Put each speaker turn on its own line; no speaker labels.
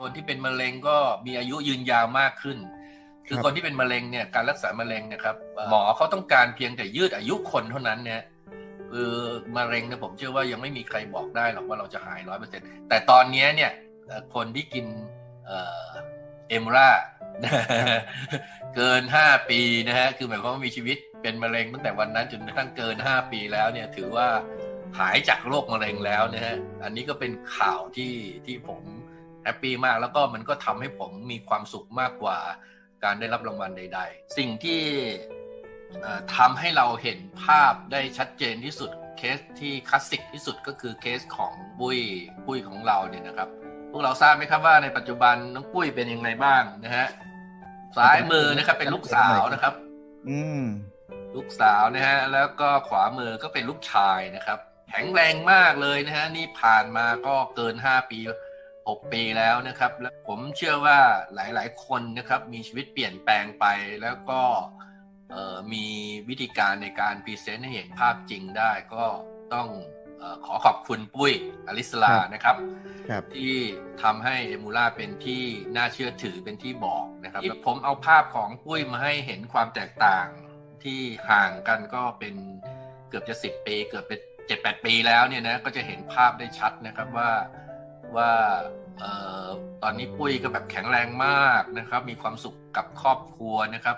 คนที่เป็นมะเร็งก็มีอายุยืนยาวมากขึ้น คือ
ครับ
คนที่เป็นมะเร็งเนี่ยการรักษามะเร็งเนะครับหมอเขาต้องการเพียงแต่ยืดอายุคนเท่านั้นเนี่ยคือมะเร็งเนี่ยผมเชื่อว่ายังไม่มีใครบอกได้หรอกว่าเราจะหายร้อยเปอร์เซ็นแต่ตอนเนี้ยเนี่ยเอ่อคนที่กินเอ่อเอมราเกินห้าปีนะฮะคือหมายความว่ามีชีวิตเป็นมะเร็งตั้งแต่วันนั้นจนกระทั่งเกินห้าปีแล้วเนี่ยถือว่าหายจากโรคมะเร็งแล้วนะฮะอันนี้ก็เป็นข่าวที่ที่ผม แฮปปี้มากแล้วก็มันก็ทำให้ผมมีความสุขมากกว่าการได้รับรางวัลใด ๆ สิ่งที่เอ่อทำให้เราเห็นภาพได้ชัดเจนที่สุดเคสที่คลาสสิกที่สุดก็คือเคสของปุ้ยปุ้ยของเราเนี่ยนะครับ พวกเราทราบไหมครับว่าในปัจจุบันน้องปุ้ยเป็นยังไงบ้างนะฮะซ้ายมือนะครับเป็นลูกสาวนะครับ
อืม
ลูกสาวนะฮะแล้วก็ขวามือก็เป็นลูกชายนะครับ แข็งแรงมากเลยนะฮะนี่ผ่านมาก็เกิน5ปี 6 ปีแล้วนะครับ แล้วผมเชื่อว่าหลาย ๆ คนนะครับมีชีวิตเปลี่ยนแปลงไป แล้วก็เอ่อมีวิธีการในการพรีเซนต์ให้เห็นภาพจริงได้ ก็ต้องเออขอขอบคุณปุ้ยอลิสลา
ครับ
นะครับ
ครับ
ที่ทำให้เอมูล่าเป็นที่น่าเชื่อถือเป็นที่บอกนะครับแล้วผมเอาภาพของปุ้ยมาให้เห็นความแตกต่างที่ห่างกันก็เป็นเกือบจะสิบปี เกือบเป็นเจ็ดแปดปีแล้วเนี่ยนะก็จะเห็นภาพได้ชัดนะครับว่า ว่าออตอนนี้ปุ้ยก็แบบแข็งแรงมากนะครับ มีความสุขกับครอบครัวนะครับ